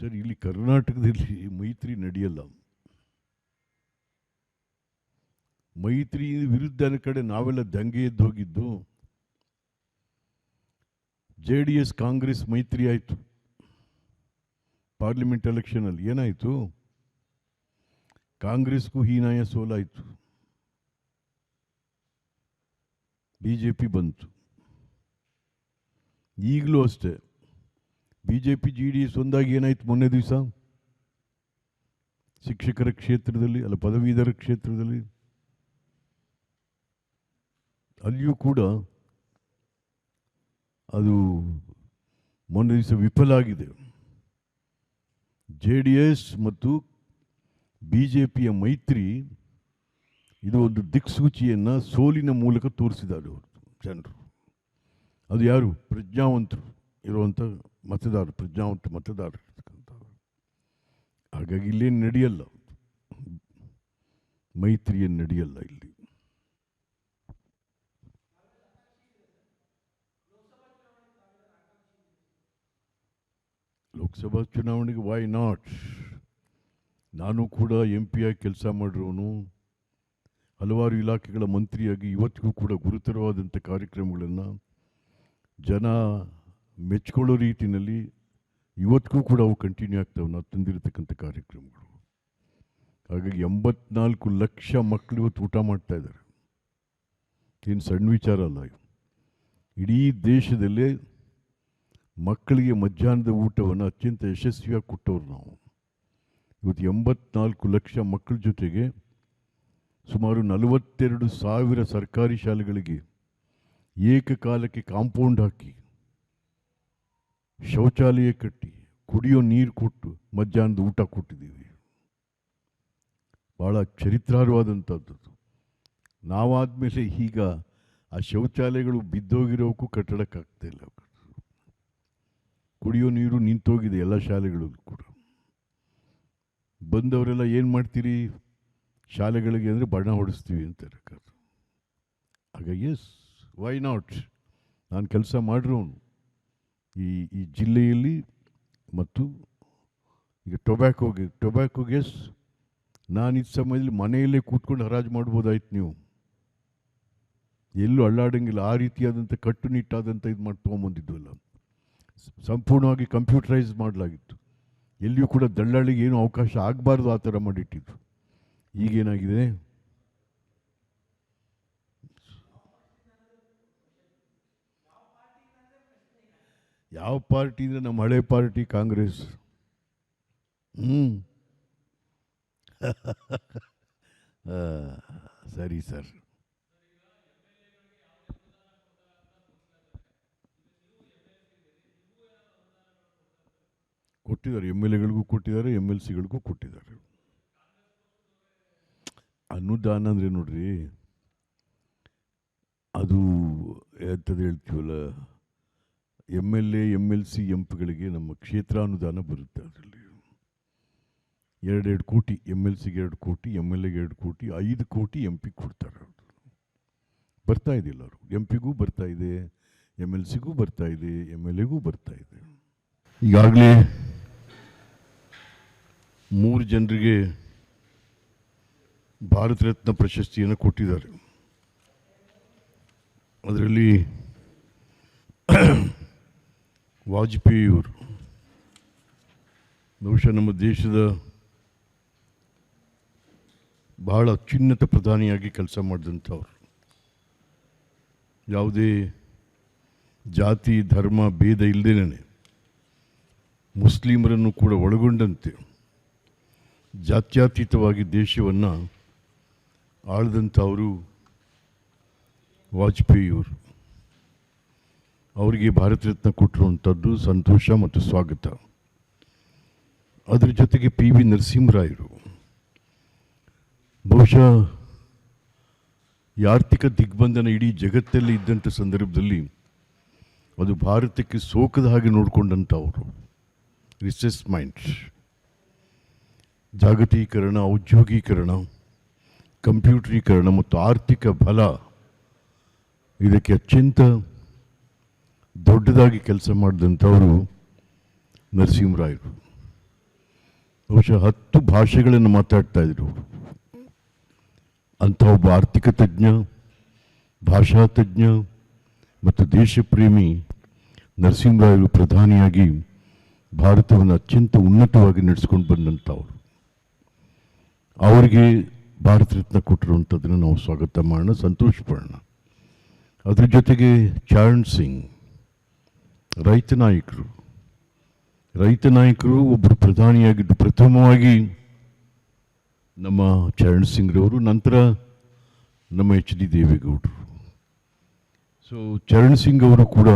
Sir, ಇಲ್ಲಿ ಕರ್ನಾಟಕದಲ್ಲಿ ಮೈತ್ರಿ ನಡೆಯಲ್ಲ. ಮೈತ್ರಿ ವಿರುದ್ಧನ ಕಡೆ ನಾವೆಲ್ಲ ದಂಗೆ ಎದ್ದು ಹೋಗಿದ್ದು, ಜೆ ಡಿ ಎಸ್ ಕಾಂಗ್ರೆಸ್ ಮೈತ್ರಿ ಆಯಿತು. ಪಾರ್ಲಿಮೆಂಟ್ ಎಲೆಕ್ಷನಲ್ಲಿ ಏನಾಯಿತು? ಕಾಂಗ್ರೆಸ್ಗೂ ಹೀನಾಯ ಸೋಲಾಯಿತು. ಬಿ ಜೆ ಪಿ ಬಂತು. ಈಗಲೂ ಅಷ್ಟೇ. B J P J D S ಒಂದಾಗಿ ಏನಾಯ್ತು ಮೊನ್ನೆ ದಿವಸ? ಶಿಕ್ಷಕರ ಕ್ಷೇತ್ರದಲ್ಲಿ, ಅಲ್ಲ ಪದವೀಧರ ಕ್ಷೇತ್ರದಲ್ಲಿ. ಅಲ್ಲಿಯೂ ಕೂಡ ಅದು ಮೊನ್ನೆ ದಿವಸ ವಿಫಲ ಆಗಿದೆ. ಜೆ ಡಿ ಎಸ್ ಮತ್ತು ಬಿ ಮೈತ್ರಿ ಇದು ಒಂದು ದಿಕ್ಸೂಚಿಯನ್ನು ಸೋಲಿನ ಮೂಲಕ ತೋರಿಸಿದ್ದಾರೆ ಅವರು ಜನರು. ಅದು ಯಾರು? ಪ್ರಜ್ಞಾವಂತರು. ಇರುವಂಥ ಮತದಾರರು, ಪ್ರಜ್ಞಾವಂತ ಮತದಾರರು ಹಾಗಾಗಿ ಇಲ್ಲೇನು ನಡೆಯಲ್ಲ ಮೈತ್ರಿಯನ್ನು ನಡೆಯಲ್ಲ ಇಲ್ಲಿ. ಲೋಕಸಭಾ ಚುನಾವಣೆಗೆ ವೈ ನಾಟ್ ನಾನು ಕೂಡ ಎಂ ಪಿಯಾಗಿ ಕೆಲಸ ಮಾಡಿರೋನು. ಹಲವಾರು ಇಲಾಖೆಗಳ ಮಂತ್ರಿಯಾಗಿ ಇವತ್ತಿಗೂ ಕೂಡ ಗುರುತರವಾದಂಥ ಕಾರ್ಯಕ್ರಮಗಳನ್ನು ಜನ ಮೆಚ್ಕೊಳ್ಳೋ ರೀತಿಯಲ್ಲಿ ಇವತ್ತಿಗೂ ಕೂಡ ಅವು ಕಂಟಿನ್ಯೂ ಆಗ್ತವೆ. ನಾವು ತಂದಿರತಕ್ಕಂಥ ಕಾರ್ಯಕ್ರಮಗಳು. ಹಾಗಾಗಿ ಎಂಬತ್ನಾಲ್ಕು ಲಕ್ಷ ಮಕ್ಕಳು ಇವತ್ತು ಊಟ ಮಾಡ್ತಾ ಇದ್ದಾರೆ. ಏನು ಸಣ್ಣ ವಿಚಾರ ಅಲ್ಲ. ಇಡೀ ದೇಶದಲ್ಲೇ ಮಕ್ಕಳಿಗೆ ಮಧ್ಯಾಹ್ನದ ಊಟವನ್ನು ಅತ್ಯಂತ ಯಶಸ್ವಿಯಾಗಿ ಕೊಟ್ಟವ್ರು ನಾವು. ಇವತ್ತು ಎಂಬತ್ನಾಲ್ಕು ಲಕ್ಷ ಮಕ್ಕಳ ಜೊತೆಗೆ ಸುಮಾರು ನಲವತ್ತೆರಡು ಸಾವಿರ ಸರ್ಕಾರಿ ಶಾಲೆಗಳಿಗೆ ಏಕಕಾಲಕ್ಕೆ ಕಾಂಪೌಂಡ್ ಹಾಕಿ ಶೌಚಾಲಯ ಕಟ್ಟಿ ಕುಡಿಯೋ ನೀರು ಕೊಟ್ಟು ಮಧ್ಯಾಹ್ನದ ಊಟ ಕೊಟ್ಟಿದ್ದೀವಿ. ಭಾಳ ಚರಿತ್ರಾರ್ಹವಾದಂಥದ್ದು. ನಾವಾದಮೇಲೆ ಈಗ ಆ ಶೌಚಾಲಯಗಳು ಬಿದ್ದೋಗಿರೋಕ್ಕೂ ಕಟ್ಟಡಕ್ಕಾಗ್ತಾ ಇಲ್ಲ. ಕುಡಿಯೋ ನೀರು ನಿಂತೋಗಿದೆ ಎಲ್ಲ ಶಾಲೆಗಳಲ್ಲೂ ಕೂಡ. ಬಂದವರೆಲ್ಲ ಏನು ಮಾಡ್ತೀರಿ? ಶಾಲೆಗಳಿಗೆ ಅಂದರೆ ಬಣ್ಣ ಹೊಡಿಸ್ತೀವಿ ಅಂತಾರೆ ಆಗ ಎಸ್ ವೈ ನಾಟ್ ನಾನು ಕೆಲಸ ಮಾಡಿರೋನು. ಈ ಈ ಜಿಲ್ಲೆಯಲ್ಲಿ ಮತ್ತು ಈಗ ಟೊಬ್ಯಾಕೋಗೆ, ಟೊಬ್ಯಾಕೋ ಗ್ಯಾಸ್, ನಾನು ಈ ಸಮಯದಲ್ಲಿ ಮನೆಯಲ್ಲೇ ಕೂತ್ಕೊಂಡು ಹರಾಜು ಮಾಡ್ಬೋದಾಯ್ತು ನೀವು. ಎಲ್ಲೂ ಅಳ್ಳಾಡಂಗಿಲ್ಲ ಆ ರೀತಿಯಾದಂಥ ಕಟ್ಟುನಿಟ್ಟಾದಂಥ ಇದು ಮಾಡಿ ತೊಗೊಂಬಂದಿದ್ವಲ್ಲ. ಸಂಪೂರ್ಣವಾಗಿ ಕಂಪ್ಯೂಟರೈಸ್ ಮಾಡಲಾಗಿತ್ತು. ಎಲ್ಲಿಯೂ ಕೂಡ ದಳ್ಳಾಳಿಗೆ ಏನೂ ಅವಕಾಶ ಆಗಬಾರ್ದು ಆ ಥರ ಮಾಡಿಟ್ಟಿದ್ದು ಈಗೇನಾಗಿದೆ? ಯಾವ ಪಾರ್ಟಿ ಅಂದರೆ ನಮ್ಮ ಹಳೆ ಪಾರ್ಟಿ ಕಾಂಗ್ರೆಸ್. ಹ್ಞೂ ಸರಿ ಸರ್. ಕೊಟ್ಟಿದ್ದಾರೆ, ಎಂ ಎಲ್ ಎಗಳಿಗೂ ಕೊಟ್ಟಿದ್ದಾರೆ, ಎಂ ಎಲ್ ಸಿಗಳಿಗೂ ಕೊಟ್ಟಿದ್ದಾರೆ. ಅನುದಾನ ಅಂದರೆ ನೋಡ್ರಿ, ಅದು ಎಂಥದ್ದು ಹೇಳ್ತೀವಲ್ಲ? M L A M L C M ಪಿಗಳಿಗೆ ನಮ್ಮ ಕ್ಷೇತ್ರಾನುದಾನ ಬರುತ್ತೆ ಅದರಲ್ಲಿ. ಎರಡೆರಡು ಕೋಟಿ ಎಂ ಎಲ್ ಸಿಗೆ ಎರಡು ಕೋಟಿ ಎಂ ಎಲ್ ಎಗೆ ಎರಡು ಕೋಟಿ, ಐದು ಕೋಟಿ ಎಂ ಪಿಗೆ ಕೊಡ್ತಾರೆ ಅವರು. ಬರ್ತಾ ಇದೆ ಅವರು ಎಂ ಪಿಗೂ ಬರ್ತಾ ಇದೆ ಎಂ ಎಲ್ ಸಿಗೂ ಬರ್ತಾ ಇದೆ ಎಂ ಎಲ್ ಎಗೂ ಬರ್ತಾ ಇದೆ. ಈಗಾಗಲೇ ಮೂರು ಜನರಿಗೆ ಭಾರತ ರತ್ನ ಪ್ರಶಸ್ತಿಯನ್ನು ಕೊಟ್ಟಿದ್ದಾರೆ. ಅದರಲ್ಲಿ ವಾಜಪೇಯಿಯವರು. ಬಹುಶಃ ನಮ್ಮ ದೇಶದ ಬಹಳ ಅತ್ಯುನ್ನತ ಪ್ರಧಾನಿಯಾಗಿ ಕೆಲಸ ಮಾಡಿದಂಥವ್ರು. ಯಾವುದೇ ಜಾತಿ, ಧರ್ಮ, ಭೇದ ಇಲ್ಲದೇನೆ ಮುಸ್ಲಿಮರನ್ನು ಕೂಡ ಒಳಗೊಂಡಂತೆ ಜಾತ್ಯತೀತವಾಗಿ ದೇಶವನ್ನು ಆಳದಂಥವರು ವಾಜಪೇಯಿಯವರು. ಅವರಿಗೆ ಭಾರತ ರತ್ನ ಕೊಟ್ಟಿರುವಂಥದ್ದು ಸಂತೋಷ ಮತ್ತು ಸ್ವಾಗತ. ಅದರ ಜೊತೆಗೆ ಪಿ ವಿ ನರಸಿಂಹರಾಯರು. ಬಹುಶಃ ಆರ್ಥಿಕ ದಿಗ್ಬಂಧನ ಇಡೀ ಜಗತ್ತಲ್ಲಿ ಇದ್ದಂಥ ಸಂದರ್ಭದಲ್ಲಿ ಅದು ಭಾರತಕ್ಕೆ ಸೋಕದ ಹಾಗೆ ನೋಡಿಕೊಂಡಂಥ ಅವರು. ರಿಸೆಸ್ ಮೈಂಡ್ ಜಾಗತೀಕರಣ, ಔದ್ಯೋಗೀಕರಣ, ಕಂಪ್ಯೂಟರೀಕರಣ ಮತ್ತು ಆರ್ಥಿಕ ಬಲ ಇದಕ್ಕೆ ಅತ್ಯಂತ ದೊಡ್ಡದಾಗಿ ಕೆಲಸ ಮಾಡಿದಂಥವರು ನರಸಿಂಹರಾಯರು. ಬಹುಶಃ ಹತ್ತು ಭಾಷೆಗಳನ್ನು ಮಾತಾಡ್ತಾ ಇದ್ರು. ಅಂಥ ಒಬ್ಬ ಆರ್ಥಿಕ ತಜ್ಞ, ಭಾಷಾ ತಜ್ಞ ಮತ್ತು ದೇಶಪ್ರೇಮಿ ನರಸಿಂಹರಾಯರು ಪ್ರಧಾನಿಯಾಗಿ ಭಾರತವನ್ನು ಅತ್ಯಂತ ಉನ್ನತವಾಗಿ ನಡೆಸ್ಕೊಂಡು ಬಂದಂಥವ್ರು. ಅವರಿಗೆ ಭಾರತ ರತ್ನ ಕೊಟ್ಟಿರುವಂಥದ್ದನ್ನು ನಾವು ಸ್ವಾಗತ ಮಾಡೋಣ, ಸಂತೋಷ ಪಡೋಣ. ಅದ್ರ ಜೊತೆಗೆ ಚರಣ್ ಸಿಂಗ್ ರೈತ ನಾಯಕರು. ರೈತ ನಾಯಕರು ಒಬ್ಬರು ಪ್ರಧಾನಿಯಾಗಿದ್ದು ಪ್ರಥಮವಾಗಿ ನಮ್ಮ ಚರಣ್ ಸಿಂಗ್ರವರು, ನಂತರ ನಮ್ಮ ಎಚ್ ಡಿ ದೇವೇಗೌಡರು. ಸೊ ಚರಣ್ ಸಿಂಗ್ ಅವರು ಕೂಡ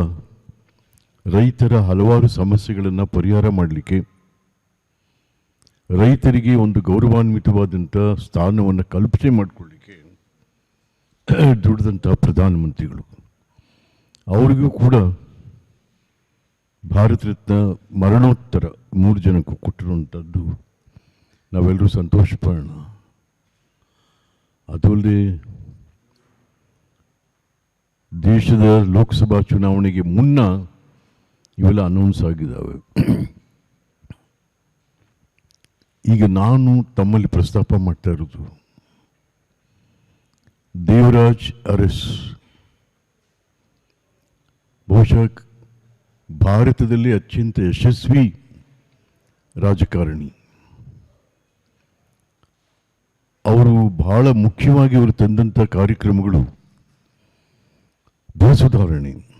ರೈತರ ಹಲವಾರು ಸಮಸ್ಯೆಗಳನ್ನು ಪರಿಹಾರ ಮಾಡಲಿಕ್ಕೆ ರೈತರಿಗೆ ಒಂದು ಗೌರವಾನ್ವಿತವಾದಂಥ ಸ್ಥಾನವನ್ನು ಕಲ್ಪನೆ ಮಾಡಿಕೊಳ್ಳಿಕ್ಕೆ ದುಡಿದಂಥ ಪ್ರಧಾನಮಂತ್ರಿಗಳು. ಅವರಿಗೂ ಕೂಡ ಭಾರತ ರತ್ನ ಮರಣೋತ್ತರ ಮೂರು ಜನಕ್ಕೂ ಕೊಟ್ಟಿರುವಂಥದ್ದು, ನಾವೆಲ್ಲರೂ ಸಂತೋಷ ಪಡೋಣ ಅದು ದೇಶದ ಲೋಕಸಭಾ ಚುನಾವಣೆಗೆ ಮುನ್ನ ಇವೆಲ್ಲ ಅನೌನ್ಸ್ ಆಗಿದ್ದಾವೆ. ಈಗ ನಾನು ತಮ್ಮಲ್ಲಿ ಪ್ರಸ್ತಾಪ ಮಾಡ್ತಾ ಇರೋದು, ದೇವರಾಜ್ ಅರಸ್, ಬಹುಶಃ ಭಾರತದಲ್ಲಿ ಅತ್ಯಂತ ಯಶಸ್ವಿ ರಾಜಕಾರಣಿ. ಅವರು ಬಹಳ ಮುಖ್ಯವಾಗಿ ಅವರು ತಂದಂಥ ಕಾರ್ಯಕ್ರಮಗಳು ಭೂ ಸುಧಾರಣೆ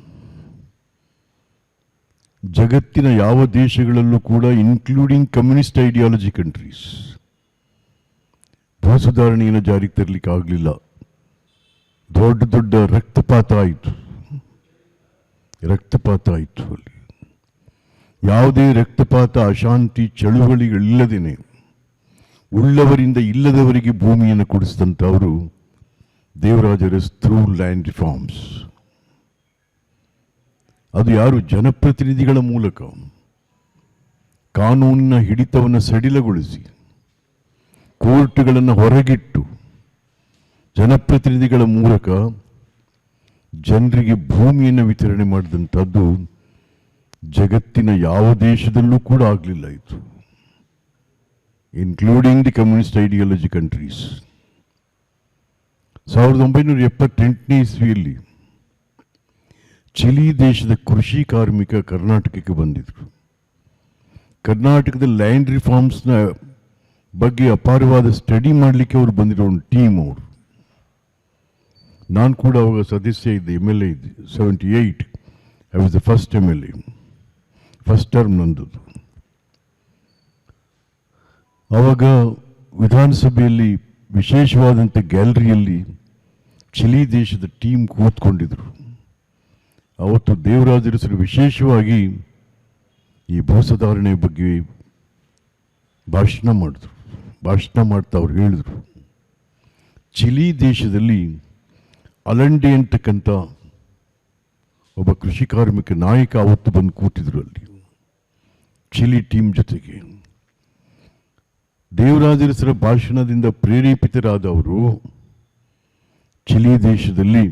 ಜಗತ್ತಿನ ಯಾವ ದೇಶಗಳಲ್ಲೂ ಕೂಡ ಇನ್ಕ್ಲೂಡಿಂಗ್ ಕಮ್ಯುನಿಸ್ಟ್ ಐಡಿಯಾಲಜಿ ಕಂಟ್ರೀಸ್ ಭೂ ಸುಧಾರಣೆಯನ್ನು ಜಾರಿಗೆ ತರಲಿಕ್ಕೆ ಆಗಲಿಲ್ಲ ದೊಡ್ಡ ದೊಡ್ಡ ರಕ್ತಪಾತ ಆಯಿತು. ರಕ್ತಪಾತ ಆಯಿತು ಅಲ್ಲಿ. ಯಾವುದೇ ರಕ್ತಪಾತ, ಅಶಾಂತಿ ಚಳುವಳಿಗಳಿಲ್ಲದೇನೆ ಉಳ್ಳವರಿಂದ ಇಲ್ಲದವರಿಗೆ ಭೂಮಿಯನ್ನು ಕೊಡಿಸಿದಂಥವರು ದೇವರಾಜರಸ್ ಥ್ರೂ ಲ್ಯಾಂಡ್ ರಿಫಾರ್ಮ್ಸ್. ಅದು ಯಾರು ಜನಪ್ರತಿನಿಧಿಗಳ ಮೂಲಕ ಕಾನೂನಿನ ಹಿಡಿತವನ್ನು ಸಡಿಲಗೊಳಿಸಿ ಕೋರ್ಟ್ಗಳನ್ನು ಹೊರಗಿಟ್ಟು ಜನಪ್ರತಿನಿಧಿಗಳ ಮೂಲಕ ಜನರಿಗೆ ಭೂಮಿಯನ್ನು ವಿತರಣೆ ಮಾಡಿದಂಥದ್ದು ಜಗತ್ತಿನ ಯಾವ ದೇಶದಲ್ಲೂ ಕೂಡ ಆಗಲಿಲ್ಲ ಇದು including the communist ideology countries ಸಾವಿರದ ಒಂಬೈನೂರ ಎಪ್ಪತ್ತೆಂಟನೇ ಇಸ್ವಿಯಲ್ಲಿ ಚಿಲಿ ದೇಶದ ಕೃಷಿ ಕಾರ್ಮಿಕ ಕರ್ನಾಟಕಕ್ಕೆ ಬಂದಿದ್ರು. ಕರ್ನಾಟಕದ ಲ್ಯಾಂಡ್ ರಿಫಾರ್ಮ್ಸ್ನ ಬಗ್ಗೆ ಅಪಾರವಾದ ಸ್ಟಡಿ ಮಾಡಲಿಕ್ಕೆ ಅವರು ಬಂದಿರೋ ಒಂದು ಟೀಮ್ ಅವರು. ನಾನು ಕೂಡ ಅವಾಗ ಸದಸ್ಯ ಇದ್ದೆ ಎಂ ಎಲ್ ಎ ಇದ್ದೆ. Seventy eight I was the first M L A first term ನಂದು ಆವಾಗ ವಿಧಾನಸಭೆಯಲ್ಲಿ ವಿಶೇಷವಾದಂಥ ಗ್ಯಾಲರಿಯಲ್ಲಿ ಚಿಲಿ ದೇಶದ ಟೀಮ್ ಕೂತ್ಕೊಂಡಿದ್ರು. ಅವತ್ತು ದೇವರಾಜರಸರು ವಿಶೇಷವಾಗಿ ಈ ಭೂ ಸುಧಾರಣೆ ಬಗ್ಗೆ ಭಾಷಣ ಮಾಡಿದ್ರು. ಭಾಷಣ ಮಾಡ್ತಾ ಅವ್ರು ಹೇಳಿದರು. ಚಿಲಿ ದೇಶದಲ್ಲಿ ಅಲಂಡೆ ಅಂತಕ್ಕಂಥ ಒಬ್ಬ ಕೃಷಿ ಕಾರ್ಮಿಕ ನಾಯಕ ಅವತ್ತು ಬಂದು ಕೂತಿದ್ರು ಅಲ್ಲಿ. ಚಿಲಿ ಟೀಮ್ ಜೊತೆಗೆ. ದೇವರಾಜರಸರ ಭಾಷಣದಿಂದ ಪ್ರೇರೇಪಿತರಾದವರು ಚಿಲಿ ದೇಶದಲ್ಲಿ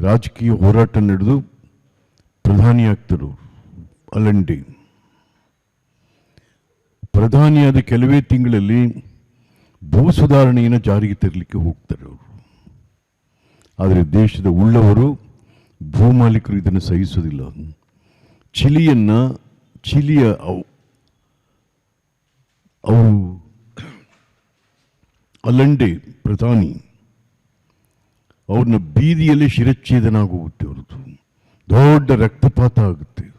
ರಾಜಕೀಯ ಹೋರಾಟ ನಡೆದು ಪ್ರಧಾನಿಯಾಗ್ತರು ಅಲಂಡಿ. ಪ್ರಧಾನಿಯಾದ ಕೆಲವೇ ತಿಂಗಳಲ್ಲಿ ಭೂ ಸುಧಾರಣೆಯನ್ನು ಜಾರಿಗೆ ತರಲಿಕ್ಕೆ ಹೋಗ್ತಾರೆ ಅವರು ಆದರೆ ದೇಶದ ಉಳ್ಳವರು ಭೂಮಾಲೀಕರು ಇದನ್ನು ಸಹಿಸೋದಿಲ್ಲ ಚಿಲಿಯನ್ನ, ಚಿಲಿಯ ಅವ್- ಅವರು ಅಲ್ಲಂಡೆ ಪ್ರಧಾನಿ. ಅವ್ರನ್ನ ಬೀದಿಯಲ್ಲಿ ಶಿರಚ್ಛೇದನ ಆಗೋಗುತ್ತೆ ಅವ್ರದ್ದು ದೊಡ್ಡ ರಕ್ತಪಾತ ಆಗುತ್ತೆ.